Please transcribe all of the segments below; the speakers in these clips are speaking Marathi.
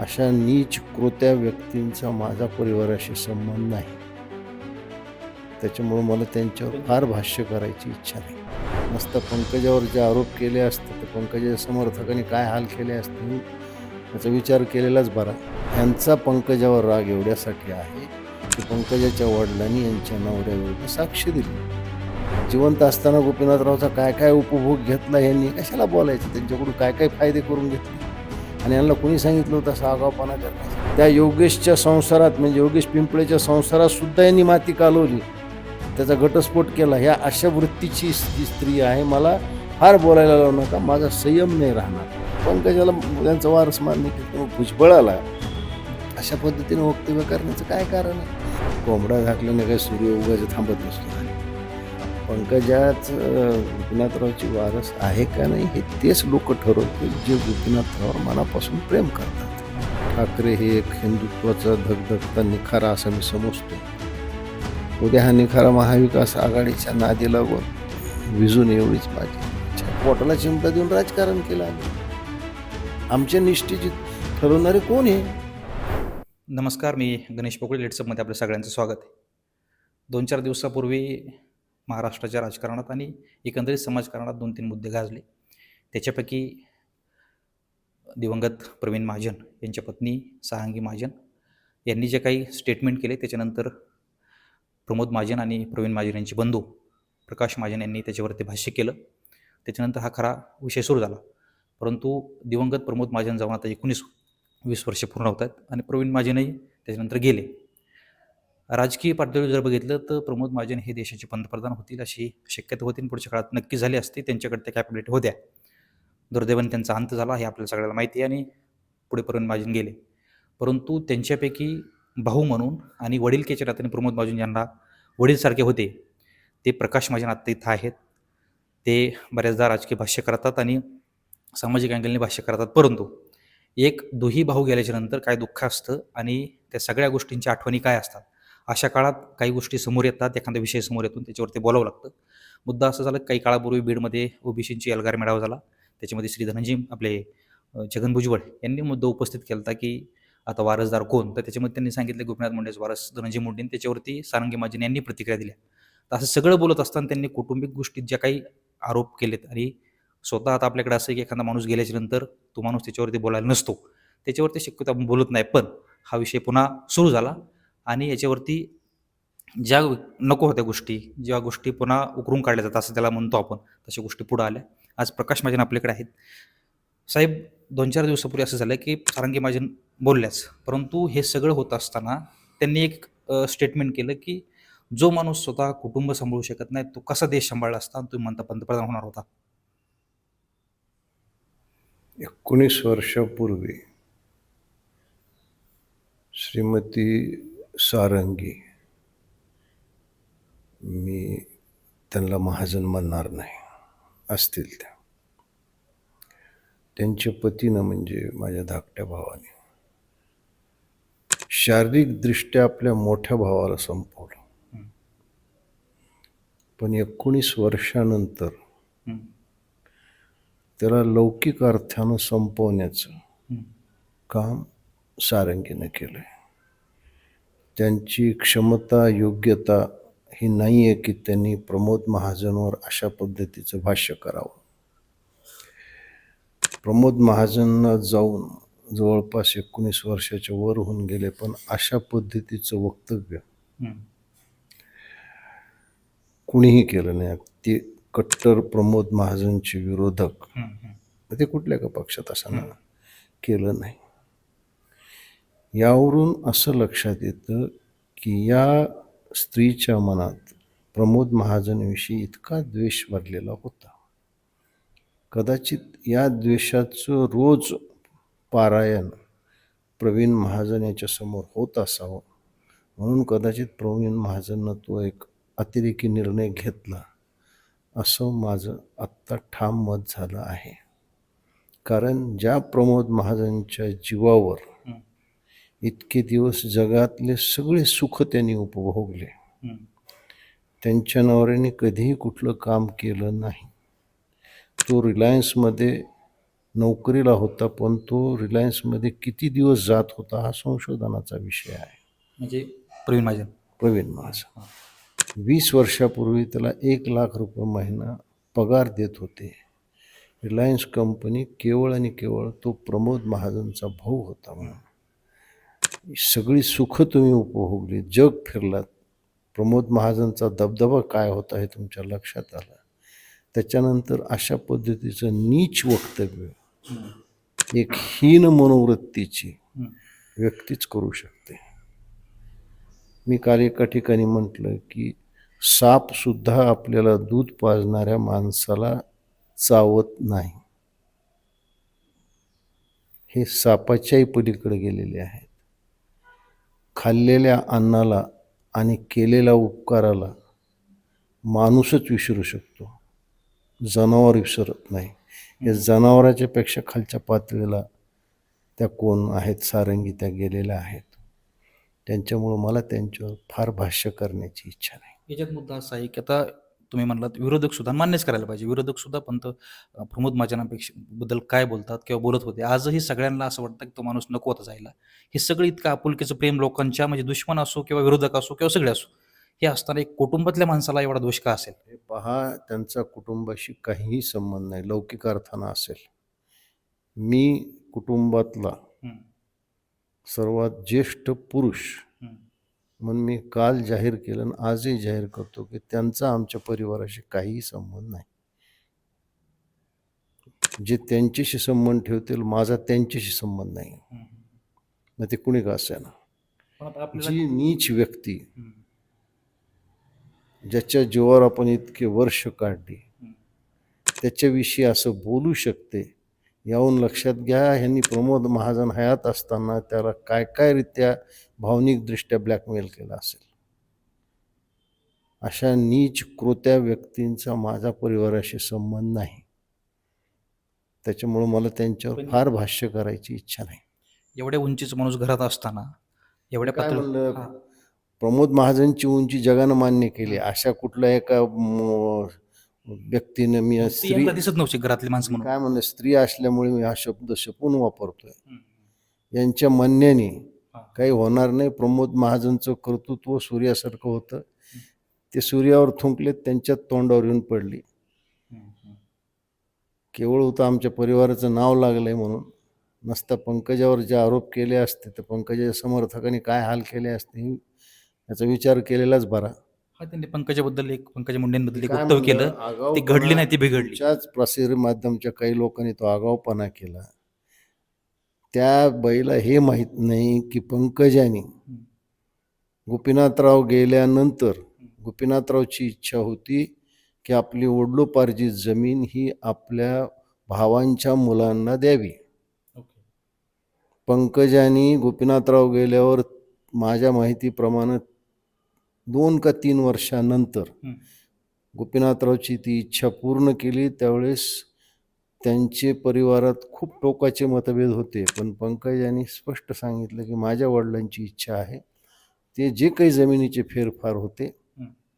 अशा नीच कृत्या व्यक्तींचा माझा परिवाराशी संबंध नाही. त्याच्यामुळं मला त्यांच्यावर फार भाष्य करायची इच्छा नाही. मस्त पंकजावर जे आरोप केले असते तर पंकजाच्या समर्थकांनी काय हाल केले असते याचा विचार केलेलाच बरा. यांचा पंकजावर राग एवढ्यासाठी आहे की पंकजाच्या वडिलांनी यांच्या नवऱ्याविरुद्ध साक्ष दिली. जिवंत असताना गोपीनाथरावचा काय काय उपभोग घेतला यांनी? कशाला बोलायचं? त्यांच्याकडून काय काय फायदे करून घेतले? आणि यांना कोणी सांगितलं होतं असा आगावपणा करण्याचा? त्या योगेशच्या संसारात म्हणजे योगेश पिंपळेच्या संसारात सुद्धा यांनी माती कालवली. त्याचा घटस्फोट केला. ह्या अशा वृत्तीची जी स्त्री आहे मला फार बोलायला लावू नका. माझा संयम नाही राहणार. पण कशाला त्यांचा वारस मान्य की भुजबळ आला अशा पद्धतीने वक्तव्य करण्याचं काय कारण आहे? कोंबडा झाकल्याने काही सूर्य उगायचं थांबत नसतो. पंकजाच गोपीनाथरावची वारस आहे का नाही हे तेच लोक ठरवतील जे गोपीनाथराव मनापासून प्रेम करतात. ठाकरे हे एक हिंदुत्वाचा धगधगता निखारा असं मी समजतो. उद्या हा निखारा महाविकास आघाडीच्या नादी लागून विजून एवढीच माझी पोटाला चिमटा देऊन राजकारण केलं आम्ही. आमच्या निष्ठेची ठरवणारे कोण आहे नमस्कार मी गणेश पोकळे लेट्सअपमध्ये आपल्या सगळ्यांचं स्वागत आहे. दोन चार दिवसापूर्वी महाराष्ट्राच्या राजकारणात आणि एकंदरीत समाजकारणात दोन तीन मुद्दे गाजले. त्याच्यापैकी दिवंगत प्रवीण महाजन यांच्या पत्नी सहांगी महाजन यांनी जे काही स्टेटमेंट केले त्याच्यानंतर प्रमोद महाजन आणि प्रवीण महाजन यांचे बंधू प्रकाश महाजन यांनी त्याच्यावरती भाष्य केलं. त्याच्यानंतर हा खरा विषय सुरू झाला. परंतु दिवंगत प्रमोद महाजन जाऊन आता एकोणीस वीस वर्ष पूर्ण होत आहेत आणि प्रवीण महाजनही त्याच्यानंतर गेले. राजकीय पातळीवर जर बघितलं तर प्रमोद महाजन हे देशाचे पंतप्रधान होतील अशी शक्यता होती आणि पुढच्या काळात नक्की झाली असती. त्यांच्याकडे त्या कॅपॅबिलिटी होत्या? दुर्दैवाने त्यांचा अंत झाला हे आपल्याला सगळ्याला माहिती आहे आणि पुढे प्रवीण महाजन गेले. परंतु त्यांच्यापैकी भाऊ म्हणून आणि वडील केच्या नात्याने प्रमोद महाजन यांना वडीलसारखे होते. ते प्रकाश महाजन आत्ता इथं आहेत. ते बऱ्याचदा राजकीय भाष्य करतात आणि सामाजिक अँगलने भाष्य करतात. परंतु एक दोही भाऊ गेल्याच्यानंतर काय दुःख असतं आणि त्या सगळ्या गोष्टींच्या आठवणी काय असतात? अशा काळात काही गोष्टी समोर येतात एखादा विषय समोर येतो त्याच्यावरती बोलावं लागतं. मुद्दा असं झालं काही काळापूर्वी बीडमध्ये ओबीसींची एल्गार मेळावा झाला. त्याच्यामध्ये श्री धनंजी आपले छगन भुजबळ यांनी मुद्दा उपस्थित केला होता की आता वारसदार कोण? तर त्याच्यामध्ये त्यांनी सांगितलं गोपीनाथ मुंडेच वारस धनंजी मुंडे त्याच्यावरती सारंगी महाजन यांनी प्रतिक्रिया दिल्या. तर असं सगळं बोलत असताना त्यांनी कौटुंबिक गोष्टीत ज्या काही आरोप केलेत आणि स्वतः आता आपल्याकडे असं की एखादा माणूस गेल्याच्यानंतर तो माणूस त्याच्यावरती बोलायला नसतो. त्याच्यावरती शक्यतो आपण बोलत नाही पण हा विषय पुन्हा सुरू झाला. आणि याच्यावरती ज्या नको होत्या गोष्टी ज्या गोष्टी पुन्हा उकरून काढल्या जातात असं त्याला म्हणतो आपण तशा गोष्टी पुढं आल्या. आज प्रकाश महाजन आपल्याकडे आहेत. साहेब दोन चार दिवसापूर्वी असं झालं की सारंगी महाजन बोलल्याच परंतु हे सगळं होत असताना त्यांनी एक स्टेटमेंट केलं की जो माणूस स्वतः कुटुंब सांभाळू शकत नाही तो कसा देश सांभाळला असता? आणि तुम्ही म्हणता पंतप्रधान होणार होता. एकोणीस वर्षापूर्वी श्रीमती सारंगी. मी त्यांना महाजन म्हणणार नाही असतील त्या. त्यांच्या पतीनं म्हणजे माझ्या धाकट्या भावाने. शारीरिकदृष्ट्या आपल्या मोठ्या भावाला संपवलं. पण एकोणीस वर्षानंतर. त्याला लौकिक अर्थानं संपवण्याचं. काम सारंगीनं केलं आहे त्यांची क्षमता योग्यता ही नाही आहे की त्यांनी प्रमोद महाजनवर अशा पद्धतीचं भाष्य करावं. प्रमोद महाजनना जाऊन जवळपास एकोणीस वर्षाच्या वर होऊन गेले पण अशा पद्धतीचं वक्तव्य. कुणीही केलं नाही. ते कट्टर प्रमोद महाजनचे विरोधक. ते कुठल्या का पक्षात असं केलं नाही. यावरून असं लक्षात येतं की या स्त्रीच्या मनात प्रमोद महाजनविषयी इतका द्वेष भरलेला होता. कदाचित या द्वेषाचं रोज पारायण प्रवीण महाजन याच्यासमोर होत असावं. म्हणून कदाचित प्रवीण महाजननं तो एक अतिरेकी निर्णय घेतला असं माझं आत्ता ठाम मत झालं आहे. कारण ज्या प्रमोद महाजनच्या जीवावर इतके दिवस जगातले सगळे सुख त्यांनी उपभोगले. त्यांच्या नवऱ्याने कधीही कुठलं काम केलं नाही. तो रिलायन्समध्ये नोकरीला होता पण तो रिलायन्समध्ये किती दिवस जात होता हा संशोधनाचा विषय आहे. म्हणजे प्रवीण महाजन. प्रवीण माझा वीस वर्षापूर्वी त्याला एक लाख रुपये महिना पगार देत होते. रिलायन्स कंपनी केवळ आणि केवळ तो प्रमोद महाजनचा भाऊ होता म्हणून. सगळी सुख तुम्ही उपभोगली. जग फिरलात प्रमोद महाजनचा दबदबा काय होता हे तुमच्या लक्षात आलं. त्याच्यानंतर अशा पद्धतीचं नीच वक्तव्य एक हीन मनोवृत्तीची व्यक्तीच करू शकते. मी काल एका ठिकाणी म्हटलं की सापसुद्धा आपल्याला दूध पाजणाऱ्या माणसाला चावत नाही. हे सापाच्याही पलीकडे गेलेले आहेत. खाल्लेल्या अन्नाला आणि केलेल्या उपकाराला माणूसच विसरू शकतो. जनावर विसरत नाही. या जनावराच्या पेक्षा खालच्या पातळीला त्या कोण आहेत? सारंगी त्या गेलेल्या आहेत. त्यांच्यामुळं मला त्यांच्यावर फार भाष्य करण्याची इच्छा नाही. याच्यात मुद्दा असा आहे की आता तुम्ही म्हणलात विरोधक सुद्धा मान्यच करायला पाहिजे. विरोधक सुद्धा पंत प्रमोद महाजनापेक्षा बद्दल काय बोलतात किंवा बोलत होते आजही सगळ्यांना असं वाटतं की तो माणूस नको होता जायला. हे सगळं इतकं आपुलकीचं प्रेम लोकांच्या म्हणजे दुश्मन असो किंवा विरोधक असो किंवा सगळे असो हे असताना एक कुटुंबातल्या माणसाला एवढा दोष का असेल? हे पहा त्यांचा कुटुंबाशी काहीही संबंध नाही. लौकिक अर्थानं असेल. मी कुटुंबातला सर्वात ज्येष्ठ पुरुष म्हणून मी काल जाहीर केलं आणि आजही जाहीर करतो की त्यांचा आमच्या परिवाराशी काहीही संबंध नाही जे त्यांच्याशी संबंध ठेवतील माझा त्यांच्याशी संबंध नाही. मग ते कुणी का आता आपल्याला जी नीच व्यक्ती ज्याच्या जीवावर आपण इतके वर्ष काढली. त्याच्याविषयी असं बोलू शकते याहून लक्षात घ्या ह्यांनी प्रमोद महाजन हयात असताना त्याला काय काय रित्या भावनिकदृष्ट्या ब्लॅकमेल केला असेल? अशा नीच कृत्या व्यक्तींचा माझा परिवाराशी संबंध नाही. त्याच्यामुळं मला त्यांच्यावर फार भाष्य करायची इच्छा नाही. एवढ्या उंचीचा माणूस घरात असताना एवढ्या. प्रमोद महाजनची उंची जगानं मान्य केली. अशा कुठल्या एका व्यक्तीनं मी स्त्री यांना दिसत नव्हती घरातली माणसं म्हणून. काय म्हणलं स्त्री असल्यामुळे मी हा शब्द शपून वापरतोय. यांच्या म्हणण्याने. काही होणार नाही. प्रमोद महाजनचं कर्तृत्व सूर्यासारखं होतं. ते सूर्यावर थुंकले त्यांच्यात तोंडावर येऊन पडली. केवळ होतं आमच्या परिवाराचं नाव लागलंय म्हणून. नसता पंकजावर जे आरोप केले असते तर पंकजाच्या समर्थकांनी काय हाल केले असते हे- याचा विचार केलेलाच बरा. हा त्यांनी पंकजाबद्दल एक पंकजा मुंडेंबद्दल एक काय वक्तव्य म्हणलं, केलं. ती आगाऊपणा घडली नाही ती बिघडली. तुमच्याच प्रसार माध्यमच्या काही लोकांनी तो आगाऊपणा केला. त्या बाईला हे माहीत नाही की पंकजाने गोपीनाथराव गेल्यानंतर गोपीनाथरावची इच्छा होती की आपली ओढलोपार्जित जमीन ही आपल्या भावांच्या मुलांना द्यावी. पंकजानी गोपीनाथराव गेल्यावर माझ्या माहितीप्रमाणे दोन का तीन वर्षानंतर. गोपीनाथरावची ती इच्छा पूर्ण केली त्यावेळेस त्यांचे परिवारात खूप टोकाचे मतभेद होते पण पंकज यांनी स्पष्ट सांगितलं की माझ्या वडिलांची इच्छा आहे ते जे काही जमिनीचे फेरफार होते.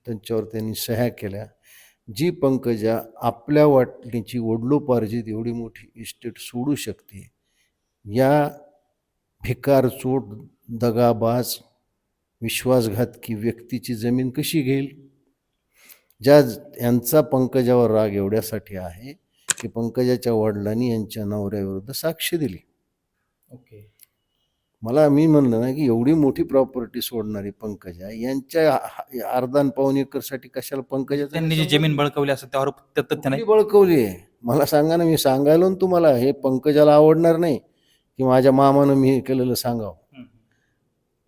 त्यांच्यावर त्यांनी सह्या केल्या जी पंकजा आपल्या वाटणीची वडलोपार्जित एवढी मोठी इस्टेट सोडू शकते या भिकारचोट दगाबाज विश्वासघातकी व्यक्तीची जमीन कशी घेईल? ज्या यांचा पंकजावर राग एवढ्यासाठी आहे की पंकजाच्या वडिलांनी यांच्या नवऱ्याविरुद्ध साक्ष दिली. ओके. मला मी म्हणलं ना की एवढी मोठी प्रॉपर्टी सोडणारी पंकजा यांच्या अर्धा आणि पाऊन एकरसाठी कशाला पंकजा त्यांनी जी जमीन बळकवली असं त्यावर बळकवली आहे. मला सांगा ना मी सांगायलो तुम्हाला हे पंकजाला आवडणार नाही की माझ्या मामानं मी हे केलेलं सांगावं.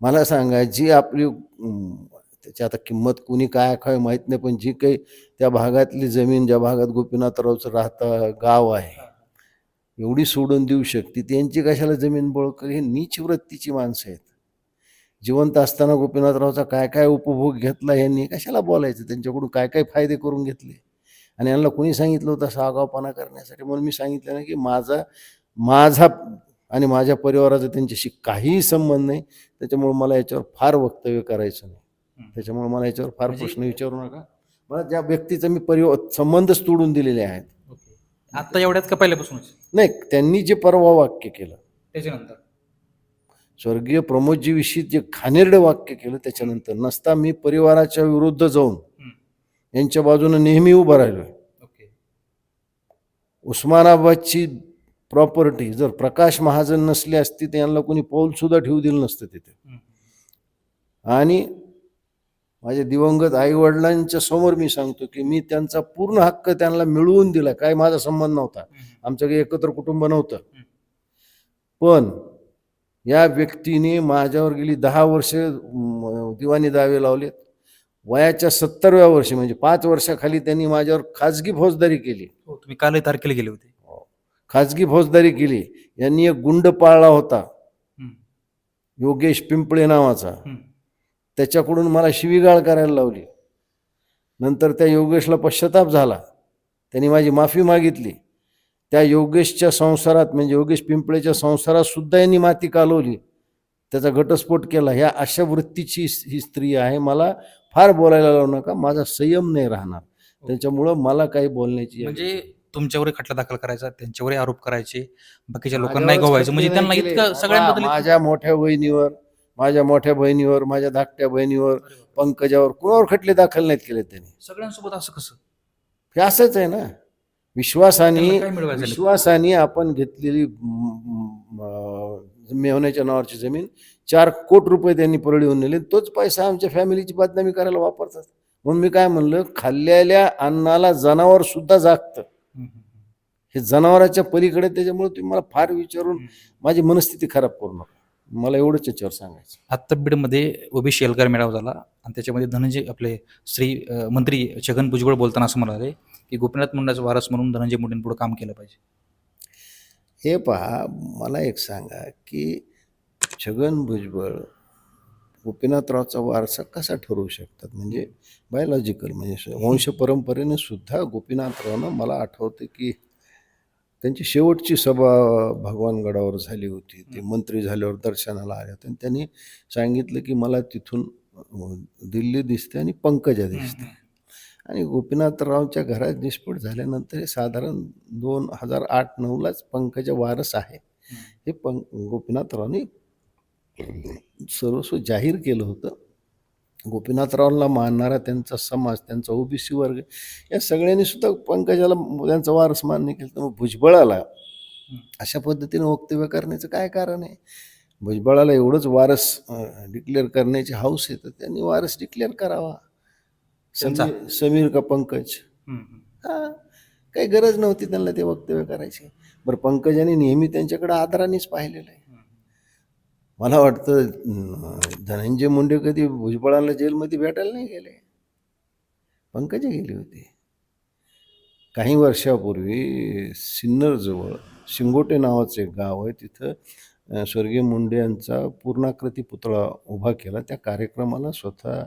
मला सांगा जी आपली त्याची आता किंमत कुणी काय काय माहीत नाही पण जी काही त्या भागातली जमीन ज्या भागात गोपीनाथरावचं राहता गाव आहे एवढी सोडून देऊ शकते त्यांची कशाला जमीन बळकरी हे नीच वृत्तीची माणसं आहेत. जिवंत असताना गोपीनाथरावचा काय काय उपभोग घेतला यांनी? कशाला बोलायचं? त्यांच्याकडून काय काय फायदे करून घेतले? आणि यांना कोणी सांगितलं होतं असं आगावपणा करण्यासाठी? म्हणून मी सांगितलं ना की माझा माझा आणि माझ्या परिवाराचा त्यांच्याशी काहीही संबंध नाही. त्याच्यामुळे मला याच्यावर फार वक्तव्य करायचं नाही. त्याच्यामुळे मला याच्यावर फार म्हणजे- प्रश्न विचारू नका. मला ज्या व्यक्तीचा मी परिवार संबंधच तोडून दिलेले आहेत. आता एवढ्यात का पहिल्यापासूनच? नाही त्यांनी जे परवा वाक्य केलं. त्याच्यानंतर? स्वर्गीय प्रमोदजीविषयी जे घाणेरडं वाक्य केलं त्याच्यानंतर नसता मी परिवाराच्या विरुद्ध जाऊन. यांच्या बाजूने नेहमी उभं राहिलोय. उस्मानाबादची प्रॉपर्टी जर प्रकाश महाजन नसले असती तर यांना कोणी पाऊलसुद्धा ठेवू दिलं नसतं तिथे. आणि माझ्या दिवंगत आई वडिलांच्या समोर मी सांगतो की मी त्यांचा पूर्ण हक्क त्यांना मिळवून दिला. काय माझा संबंध नव्हता. आमचं काही एकत्र कुटुंब नव्हतं. पण या व्यक्तीने माझ्यावर गेली दहा वर्ष दिवाणी दावे लावलेत. वयाच्या सत्तरव्या वर्षी म्हणजे पाच वर्षाखाली त्यांनी माझ्यावर खाजगी फौजदारी केली. हो, तुम्ही काल तारखेला गेले होते. खाजगी फौजदारी केली. यांनी एक गुंड पाळला होता. योगेश पिंपळे नावाचा. त्याच्याकडून मला शिवीगाळ करायला लावली. नंतर त्या योगेशला पश्चाताप झाला. त्यांनी माझी माफी मागितली. त्या योगेशच्या संसारात म्हणजे योगेश पिंपळेच्या संसारात सुद्धा यांनी माती कालवली. त्याचा घटस्फोट केला. ह्या अशा वृत्तीची ही स्त्री आहे. मला फार बोलायला लावू नका. माझा संयम नाही राहणार. त्याच्यामुळं मला काही बोलण्याची म्हणजे तुमच्यावर खटला दाखल करायचा त्यांच्यावर आरोप करायचे. बाकीच्या लोकांना माझ्यावरच नाही गोवायचं. म्हणजे त्यांना. इतकं सगळ्यांबद्दल माझ्या मोठ्या बहिणीवर माझ्या मोठ्या बहिणीवर माझ्या धाकट्या बहिणीवर पंकजावर कुणावर खटले दाखल नाहीत केले त्यांनी? सगळ्यांसोबत असं कसं? हे असंच आहे ना. विश्वासाने? विश्वासाने आपण घेतलेली म- म- मेहण्याच्या नावाची जमीन चार कोट रुपये त्यांनी परळीहून नेले. तोच पैसा आमच्या फॅमिलीची बदनामी करायला वापरतात. म्हणून मी काय म्हणलं खाल्लेल्या अन्नाला जनावर सुद्धा जागतं हे जनावराच्या पलीकडे त्याच्यामुळे तुम्ही मला फार विचारून. माझी मनस्थिती खराब करू नका. मला एवढंच याच्यावर सांगायचं. आत्ता बीडमध्ये ओबीसी एल्गार मेळावा झाला आणि त्याच्यामध्ये धनंजय आपले श्री मंत्री छगन भुजबळ बोलताना असं म्हणाले की गोपीनाथ मुंडाचा वारस म्हणून धनंजय मुंडेंपुढे काम केलं पाहिजे. हे पहा मला एक सांगा की छगन भुजबळ गोपीनाथरावचा वारसा कसा ठरवू शकतात? म्हणजे बायोलॉजिकल म्हणजे वंश परंपरेने सुद्धा गोपीनाथरावनं मला आठवतं की त्यांची शेवटची सभा भगवानगडावर झाली होती. ते मंत्री झाल्यावर दर्शनाला आले होते. आणि त्यांनी सांगितलं की मला तिथून दिल्ली दिसते आणि पंकजा दिसते. आणि गोपीनाथरावच्या घरात निष्फळ झाल्यानंतर हे साधारण दोन हजार आठ नऊलाच पंकजा वारस आहे. हे पं गोपीनाथरावने सर्वस्व जाहीर केलं होतं. गोपीनाथरावला मानणारा त्यांचा समाज त्यांचा ओबीसी वर्ग या सगळ्यांनी सुद्धा पंकजाला त्यांचा वारस मान्य केलं. तर मग भुजबळाला अशा पद्धतीने वक्तव्य करण्याचं काय कारण आहे? भुजबळाला एवढंच वारस डिक्लेअर करण्याची हाऊस आहे तर त्यांनी वारस डिक्लेअर करावा? समीर समीर का पंकज? हा काही गरज नव्हती त्यांना ते वक्तव्य करायची. बरं पंकजाने नेहमी त्यांच्याकडे आदरानेच पाहिलेलं आहे. मला वाटतं धनंजय मुंडे कधी भुजबळांना जेलमध्ये भेटायला नाही गेले. पंकजे गेली होती. काही वर्षापूर्वी सिन्नरजवळ शिंगोटे नावाचं एक गाव आहे. तिथं स्वर्गीय मुंडे यांचा पूर्णाकृती पुतळा उभा केला. त्या कार्यक्रमाला स्वतः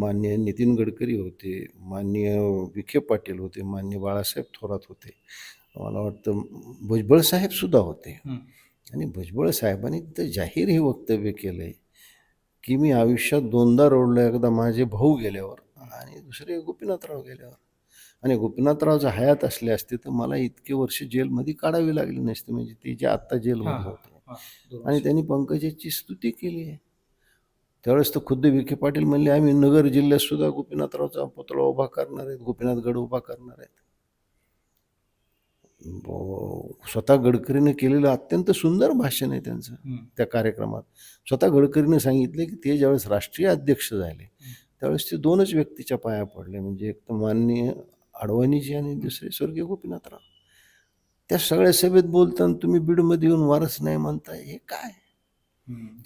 मान्य नितीन गडकरी होते माननीय विखे पाटील होते मान्य बाळासाहेब थोरात होते. मला वाटतं भुजबळ साहेबसुद्धा होते. आणि भुजबळ साहेबांनी तिथं जाहीर हे वक्तव्य केलं आहे की मी आयुष्यात दोनदा रोडलो एकदा माझे भाऊ गेल्यावर आणि दुसरे गोपीनाथराव गेल्यावर. आणि गोपीनाथराव जर हयात असले असते तर मला इतके वर्ष जेलमध्ये काढावी लागली नसते म्हणजे ते जे आत्ता जेलमध्ये होते. आणि त्यांनी पंकजाची स्तुती केली. आहे त्यावेळेस तर खुद्द विखे पाटील म्हणले आम्ही नगर जिल्ह्यात सुद्धा गोपीनाथरावचा पुतळा उभा करणार आहेत गोपीनाथगड उभा करणार आहेत. स्वतः गडकरीने केलेलं अत्यंत सुंदर भाषण आहे त्यांचं त्या कार्यक्रमात. स्वतः गडकरीने सांगितले की ते ज्यावेळेस राष्ट्रीय अध्यक्ष झाले त्यावेळेस ते दोनच व्यक्तीच्या पाया पडले. म्हणजे एक तर माननीय अडवाणीजी आणि दुसरे स्वर्गीय गोपीनाथराव. त्या सगळ्या सभेत बोलताना तुम्ही बीडमध्ये येऊन वारस नाही म्हणताय हे काय?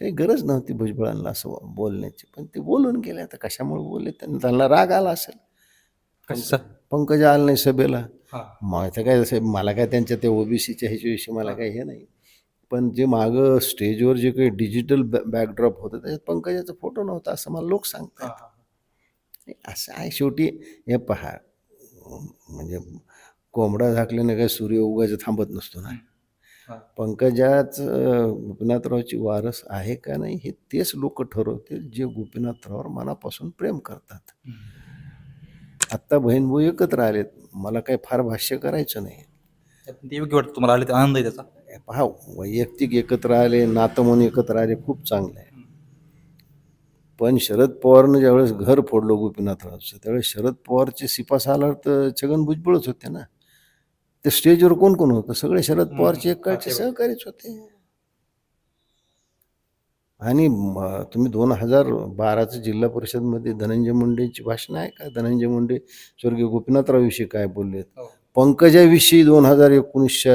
काही गरज नव्हती भुजबळांना असं बोलण्याची. पण ते बोलून गेले. आता कशामुळे बोलले? त्यांना त्यांना राग आला असेल. कसा? पंकजा आला नाही सभेला. माझं काय जसं मला काय त्यांच्या त्या ओबीसीच्या ह्याच्याविषयी मला काही हे नाही. पण जे मागं स्टेजवर जे काही डिजिटल बॅकड्रॉप होतं त्याच्यात पंकजाचा फोटो नव्हता असं मला लोक सांगतात. असं आहे शेवटी. हे पहा म्हणजे कोंबडा झाकल्याने काय सूर्य उगायचं थांबत नसतो ना. पंकजाच गोपीनाथरावची वारस आहे का नाही हे तेच लोक ठरवतील जे गोपीनाथरावर मनापासून प्रेम करतात. आत्ता बहीण भाऊ एकत्र आलेत. मला काही फार भाष्य करायचं नाही. ते योग्य वाटतं तुम्हाला आले ते आनंद आहे त्याचा? पहा वैयक्तिक एकत्र आले नातं म्हणून एकत्र आले खूप चांगलं आहे. पण शरद पवारनं ज्यावेळेस घर फोडलं गोपीनाथरावचं त्यावेळेस शरद पवारचे सिपास आल्यावर तर छगन भुजबळच होते ना. ते स्टेजवर कोण कोण होतं? सगळे शरद पवारचे एकाचे सहकारीच होते. आणि म- तुम्ही दोन हजार बाराचं जिल्हा परिषदमध्ये धनंजय मुंडेची भाषण आहे का? धनंजय मुंडे स्वर्गीय गोपीनाथरावविषयी काय बोललेत? हो. पंकजाविषयी दोन हजार एकोणीसच्या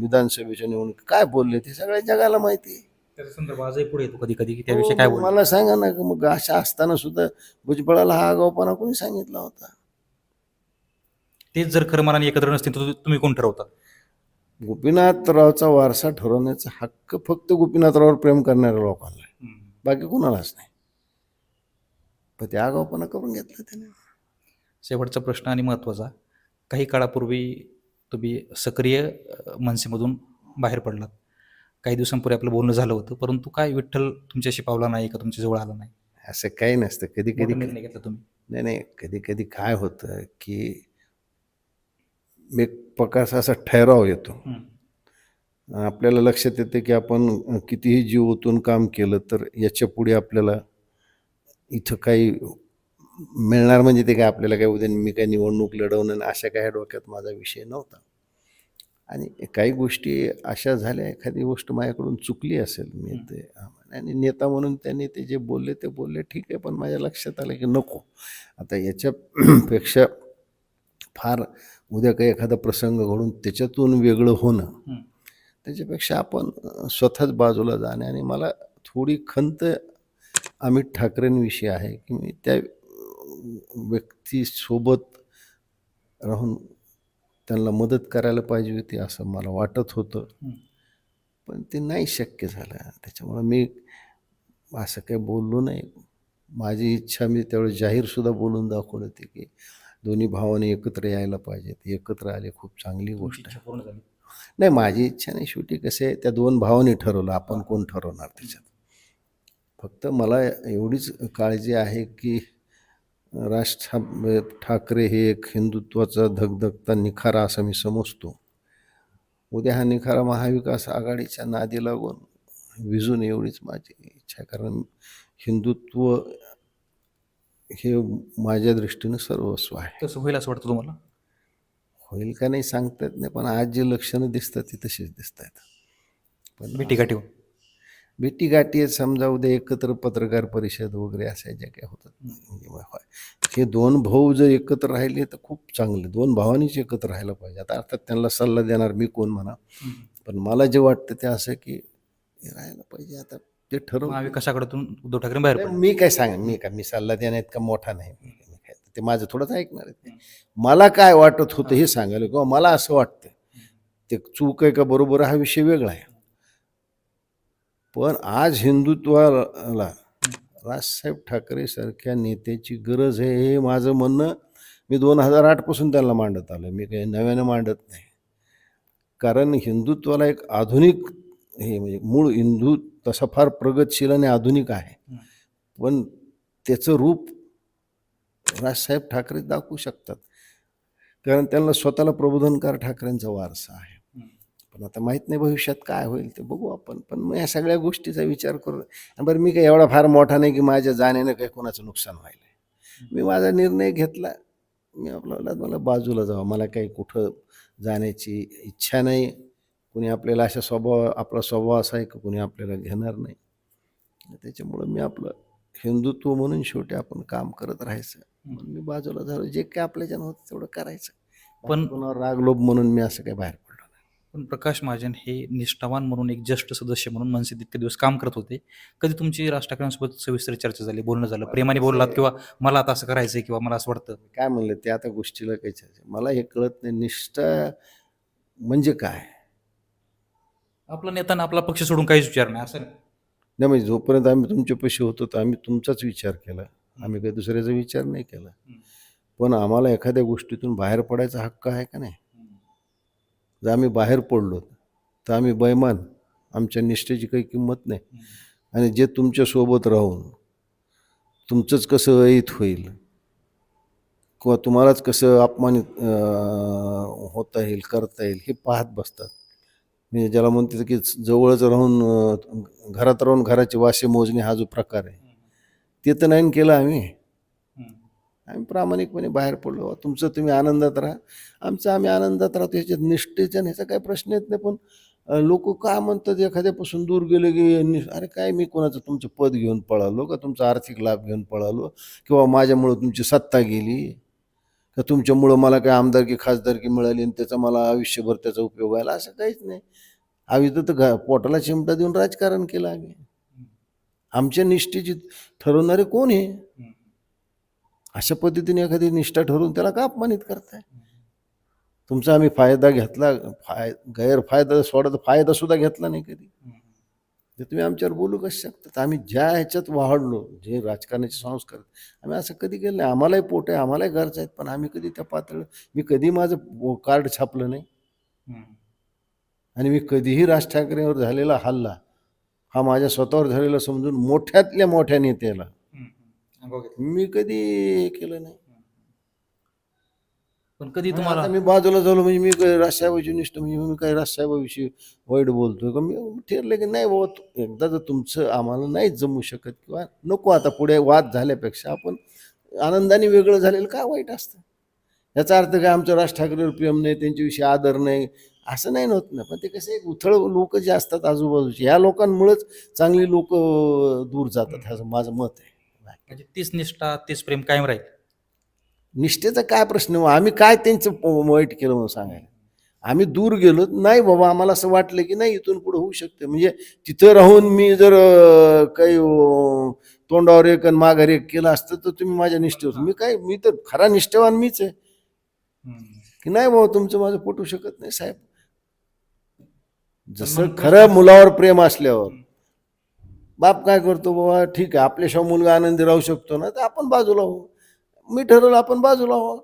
विधानसभेच्या निवडणूक काय बोलले ते सगळ्या जगाला माहिती आहे. आजही पुढे येतो कधी कधी त्याविषयी काय हो, बोल मला सांगा ना मग अशा असताना सुद्धा भुजबळाला हा आगाऊपणा कोणी सांगितला होता? तेच जर खरं मनाने एकत्र नसतील तर तुम्ही कोण ठरवता? गोपीनाथरावचा वारसा ठरवण्याचा हक्क फक्त गोपीनाथराववर प्रेम करणाऱ्या लोकांना आहे. बाकी कोणालाच नाही. पण ते आगाऊपणा करून घेतला त्याने. शेवटचा प्रश्न आणि महत्त्वाचा काही काळापूर्वी तुम्ही सक्रिय मनसेमधून बाहेर पडलात. काही दिवसांपूर्वी आपलं बोलणं झालं होतं परंतु काय विठ्ठल तुमच्याशी पावला नाही का? तुमच्या जवळ आला नाही? असं काही नसतं. कधी कधी घेतला तुम्ही? नाही नाही. कधी कधी काय होतं की एक प्रकारचा असा ठहराव येतो. आपल्याला लक्षात येते की आपण कितीही जीव ओतून काम केलं तर याच्यापुढे आपल्याला इथं काही मिळणार म्हणजे ते काय आपल्याला काय उद्या मी काय निवडणूक लढवणं आणि अशा काही डोक्यात माझा विषय नव्हता. आणि काही गोष्टी अशा झाल्या एखादी गोष्ट माझ्याकडून चुकली असेल मी ते आणि नेता म्हणून त्यांनी ते जे बोलले ते बोलले ठीक आहे पण माझ्या लक्षात आलं की नको. आता याच्यापेक्षा फार उद्या काही एखादा प्रसंग घडून त्याच्यातून वेगळं होणं. त्याच्यापेक्षा आपण स्वतःच बाजूला जाणे आणि मला थोडी खंत अमित ठाकरेंविषयी आहे की मी त्या व्यक्तीसोबत राहून त्यांना मदत करायला पाहिजे होती असं मला वाटत होतं. पण ते नाही शक्य झालं त्याच्यामुळं मी असं काही बोललो नाही माझी इच्छा मी त्यावेळेस जाहीरसुद्धा बोलून दाखवलं होती की दोन्ही भावाने एकत्र यायला पाहिजेत. एकत्र आले खूप चांगली गोष्ट आहे. नाही माझी इच्छा नाही. शेवटी कसे आहे त्या दोन भावांनी ठरवलं. आपण कोण ठरवणार त्याच्यात? फक्त मला एवढीच काळजी आहे की राज ठाकरे हे एक हिंदुत्वाचा धगधगता निखारा असं मी समजतो. उद्या हा निखारा महाविकास आघाडीच्या नादी लागून विजून एवढीच माझी इच्छा आहे. कारण हिंदुत्व हे माझ्या दृष्टीनं सर्वस्व आहे. तसं होईल असं वाटतं तुम्हाला? होईल का नाही सांगता येत नाही पण आज जे लक्षणं दिसतात ती तशीच दिसत आहेत पण भेटी गाठी. भेटी गाठी समजा उद्या एकत्र पत्रकार परिषद वगैरे अशा ज्या काही होतात. म्हणजे. हे दोन भाऊ जर एकत्र राहिले तर खूप चांगले. दोन भावांनीच एकत्र राहायला पाहिजे. आता अर्थात त्यांना सल्ला देणार मी कोण म्हणा. पण मला जे वाटतं ते असं की हे राहायला पाहिजे. आता ते ठरव महाविकासाकडून उद्धव ठाकरे बाहेर पडले मी काय सांग मी काय मी सल्ला देण्यात का मोठा नाही. मी काय- ते माझं थोडंच ऐकणार आहे ते. मला काय वाटत होतं हे सांगायला किंवा मला असं वाटतं ते चूक आहे का बरोबर हा विषय वेगळा आहे. पण आज हिंदुत्वाला राजसाहेब ठाकरे सारख्या नेत्याची गरज आहे हे माझं म्हणणं मी दोन हजार आठपासून त्यांना मांडत आलं मी काही नव्यानं मांडत नाही. कारण हिंदुत्वाला एक आधुनिक हे म्हणजे मूळ हिंदू तसा फार प्रगतशील आणि आधुनिक आहे. पण त्याचं रूप राजसाहेब ठाकरे दाखवू शकतात. कारण त्यांना स्वतःला प्रबोधनकार ठाकरेंचा वारसा आहे. पण आता माहीत नाही भविष्यात काय होईल ते बघू आपण. पण मग या सगळ्या गोष्टीचा विचार करू आणि बरं मी काही एवढा फार मोठा नाही की माझ्या जाण्यानं काही कोणाचं नुकसान व्हायलं आहे मी माझा निर्णय घेतला. मी आपल्याला मला बाजूला जावं. मला काही कुठं जाण्याची इच्छा नाही. कुणी आपल्याला अशा स्वभाव आपला स्वभाव असा आहे की कुणी आपल्याला घेणार नाही? त्याच्यामुळं मी आपलं हिंदुत्व म्हणून शेवटी आपण काम करत राहायचं. म्हणून मी बाजूला झालो जे काय आपल्याच्यानं होतं तेवढं करायचं. पण- कोणावर राग लोभ म्हणून मी असं काही बाहेर पडलो नाही. पण प्रकाश महाजन हे निष्ठावान म्हणून एक ज्येष्ठ सदस्य म्हणून मनसेत इतके दिवस काम करत होते. कधी तुमची राज ठाकरेंसोबत सविस्तर चर्चा झाली? बोलणं झालं? प्रेमाने बोललात किंवा मला आता असं करायचंय किंवा मला असं वाटतं? काय म्हणलं ते आता गोष्टीला काही चर्चा. मला हे कळत नाही निष्ठा म्हणजे काय? आपला नेत्यानं आपला पक्ष सोडून काहीच विचार नाही असं नाही. नाही म्हणजे जोपर्यंत आम्ही तुमच्यापाशी होतो तर आम्ही तुमचाच विचार केला. आम्ही काही दुसऱ्याचा विचार नाही केला. पण आम्हाला एखाद्या गोष्टीतून बाहेर पडायचा हक्क आहे का नाही? जर आम्ही बाहेर पडलो तर आम्ही बैमान आमच्या निष्ठेची काही किंमत नाही. आणि जे तुमच्यासोबत राहून तुमचंच कसं ऐत होईल किंवा तुम्हालाच कसं अपमानित अं, होता येईल करता येईल हे पाहत बसतात. म्हणजे ज्याला म्हणते की जवळच राहून घरात राहून घराचे वासे मोजणे हा जो प्रकार आहे ते तर नाही केलं आम्ही. आम्ही प्रामाणिकपणे बाहेर पडलो. "बुवा, तुमचं तुम्ही आनंदात राहा. आमचं आम्ही आनंदात राहतो याच्यात निष्ठेचा आणि ह्याचा काही प्रश्न येत नाही पण लोक का म्हणतात एखाद्यापासून दूर गेले की अरे काय मी कोणाचं तुमचं पद घेऊन पळालो का तुमचा आर्थिक लाभ घेऊन पळालो किंवा माझ्यामुळं तुमची सत्ता गेली का तुमच्यामुळं मला काय आमदारकी खासदारकी मिळाली आणि त्याचा मला आयुष्यभर त्याचा उपयोग व्हायला असं काहीच नाही. आम्ही तर घ- पोटाला चिमटा देऊन राजकारण केलं आम्ही. आमच्या निष्ठेची ठरवणारे कोण आहे अशा पद्धतीने एखादी निष्ठा ठरवून त्याला का अपमानित करताय? तुमचा आम्ही फायदा घेतला फाय गैरफायदा सोडा तर फायदा सुद्धा घेतला नाही कधी. तर तुम्ही आमच्यावर बोलू कसं शकता? तर आम्ही ज्या ह्याच्यात वाढलो जे राजकारणाचे संस्कार आम्ही असं कधी केलं नाही. आम्हालाही पोट आहे आम्हालाही गरज आहेत पण आम्ही कधी त्या पातळ मी कधी माझं कार्ड छापलं नाही? आणि मी कधीही राज ठाकरेंवर झालेला हल्ला हा माझ्या स्वतःवर झालेला समजून मोठ्यातल्या मोठ्या नेत्याला मी कधी केलं नाही. पण कधी तुम्हाला मी बाजूला झालो म्हणजे मी काही राजसाहेबाची निष्ठ म्हणजे मी काही राजसाहेबाविषयी वाईट बोलतोय का? मी ठरलं की नाही बाबा एकदा जर तुमचं आम्हाला नाही जमू शकत किंवा नको आता पुढे वाद झाल्यापेक्षा आपण आनंदाने वेगळं झालेलं काय वाईट असतं? याचा अर्थ काय? आमचं राज ठाकरेवर प्रेम नाही त्यांच्याविषयी आदर नाही असं नाही होत ना. पण ते कसं एक उथळ लोक जे असतात आजूबाजूचे या लोकांमुळेच चांगली लोक दूर जातात. ह्याचं माझं मत आहे. म्हणजे तीच निष्ठा तेच प्रेम कायम राहील. निष्ठेचा काय प्रश्न हो? आम्ही काय त्यांचं वाईट केलं म्हणून सांगायला? आम्ही दूर गेलो नाही बाबा आम्हाला असं वाटलं की नाही इथून पुढे होऊ शकते. म्हणजे तिथं राहून मी जर काही तोंडावर एक आणि माघार एक केलं असतं तर तुम्ही माझ्या निष्ठेवर. मी काय मी तर खरा निष्ठेवान मीच आहे. की नाही बाबा तुमचं माझं पटू शकत नाही साहेब. जसं खरं मुलावर प्रेम असल्यावर. बाप काय करतो बाबा ठीक आहे आपल्याशिवाय मुलगा आनंदी राहू शकतो ना तर आपण बाजूला हो. मी ठरवलं आपण बाजूला हो.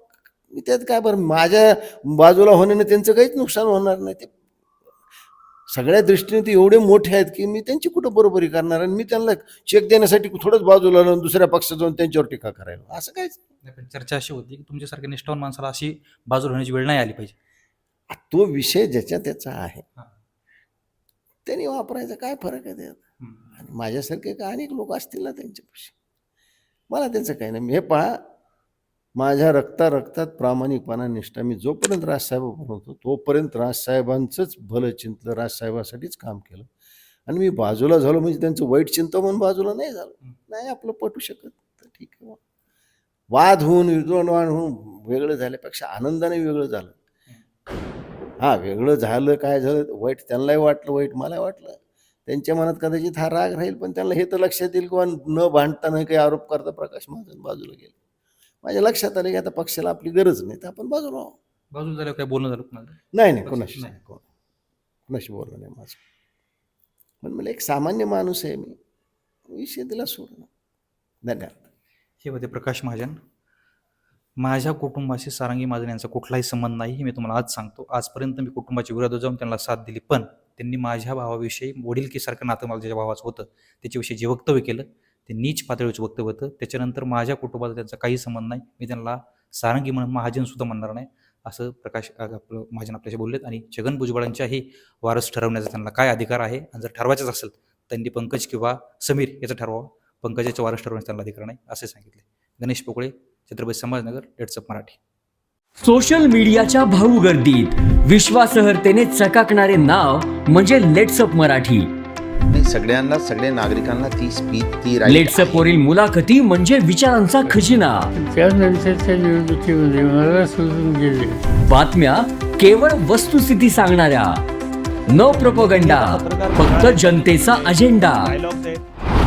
मी त्यात काय बरं माझ्या बाजूला होण्याने त्यांचं काहीच नुकसान होणार नाही. ते सगळ्या दृष्टीने ते एवढे मोठे आहेत की मी त्यांची कुठं बरोबरी करणार आणि मी त्यांना चेक देण्यासाठी थोडंच बाजूला लावून दुसऱ्या पक्षात जाऊन त्यांच्यावर टीका करायला. असं काहीच. नाही, पण चर्चा अशी होती की तुमच्यासारख्या निष्ठावान माणसाला अशी बाजूला होण्याची वेळ नाही आली पाहिजे. तो विषय ज्याच्या त्याचा आहे. त्यांनी वापरायचा काय फरक आहे त्यात? आणि माझ्यासारखे का अनेक लोक असतील ना त्यांच्यापाशी? मला त्यांचं काही नाही. हे पहा माझ्या रक्ता रक्तात प्रामाणिकपणा निष्ठा. मी जोपर्यंत राजसाहेब बनवतो तोपर्यंत राजसाहेबांचंच भलं चिंतलं राजसाहेबासाठीच काम केलं. आणि मी बाजूला झालो म्हणजे त्यांचं वाईट चिंता म्हणून बाजूला नाही झालं. नाही आपलं पटू शकत. तर ठीक आहे. वाद होऊन विद्वान होऊन वेगळं झाल्यापेक्षा आनंदाने वेगळं झालं. हा वेगळं झालं काय झालं वाईट त्यांनाही वाटलं वाईट मलाही वाटलं. त्यांच्या मनात कदाचित हा राग राहील पण त्यांना हे तर लक्षात येईल किंवा न भांडताना काही आरोप करता प्रकाश महाजन बाजूला गेले. माझ्या लक्षात आलं की आता पक्षाला आपली गरज नाही तर आपण बाजूला आहोत. बाजूला झाल्यावर काय बोलणं झालं कुणाला नाही नाही कोणाशी नाही. कोण कोणाशी बोलणं नाही माझं. पण मला एक सामान्य माणूस आहे मी विषय दिला सोडून. धन्यवाद. हे होते प्रकाश महाजन. माझ्या कुटुंबाशी सारंगी महाजन यांचा कुठलाही संबंध नाही हे मी तुम्हाला आज सांगतो. आजपर्यंत मी कुटुंबाच्या विरोधात जाऊन त्यांना साथ दिली पण त्यांनी माझ्या भावाविषयी वडीलकीसारखं नातं मला ज्याच्या भावाचं होतं त्याच्याविषयी जे वक्तव्य केलं ते नीच पातळीचं वक्तव्य होतं. त्याच्यानंतर माझ्या कुटुंबाचा त्यांचा काही संबंध नाही. मी त्यांना सारंगी म्हणून महाजनसुद्धा म्हणणार नाही असं प्रकाश आपलं महाजन आपल्याशी बोललेत. आणि छगन भुजबळांच्याही वारस ठरवण्याचा त्यांना काय अधिकार आहे? आणि जर ठरवायचंच असेल त्यांनी पंकज किंवा समीर याचं ठरवावं. पंकजाच्या वारस ठरवण्याचा त्यांना अधिकार नाही असे सांगितले. गणेश पोकळे छत्रपती संभाजीनगर लेट्सअप मराठी. सोशल मीडियाच्या भाऊ गर्दीत विश्वासार्हतेने चकाकणारे नाव म्हणजे लेट्सअप मराठी. नाही सगळ्यांना सगळ्या नागरिकांना ती स्पीच ती right लेट्सअप आहे. वरील मुलाखती म्हणजे विचारांचा खजिना. त्यानंतरच्या निवडणुकीमध्ये मला सोडून गेले. बातम्या केवळ वस्तुस्थिती सांगणाऱ्या. न प्रपोगंडा फक्त जनतेचा अजेंडा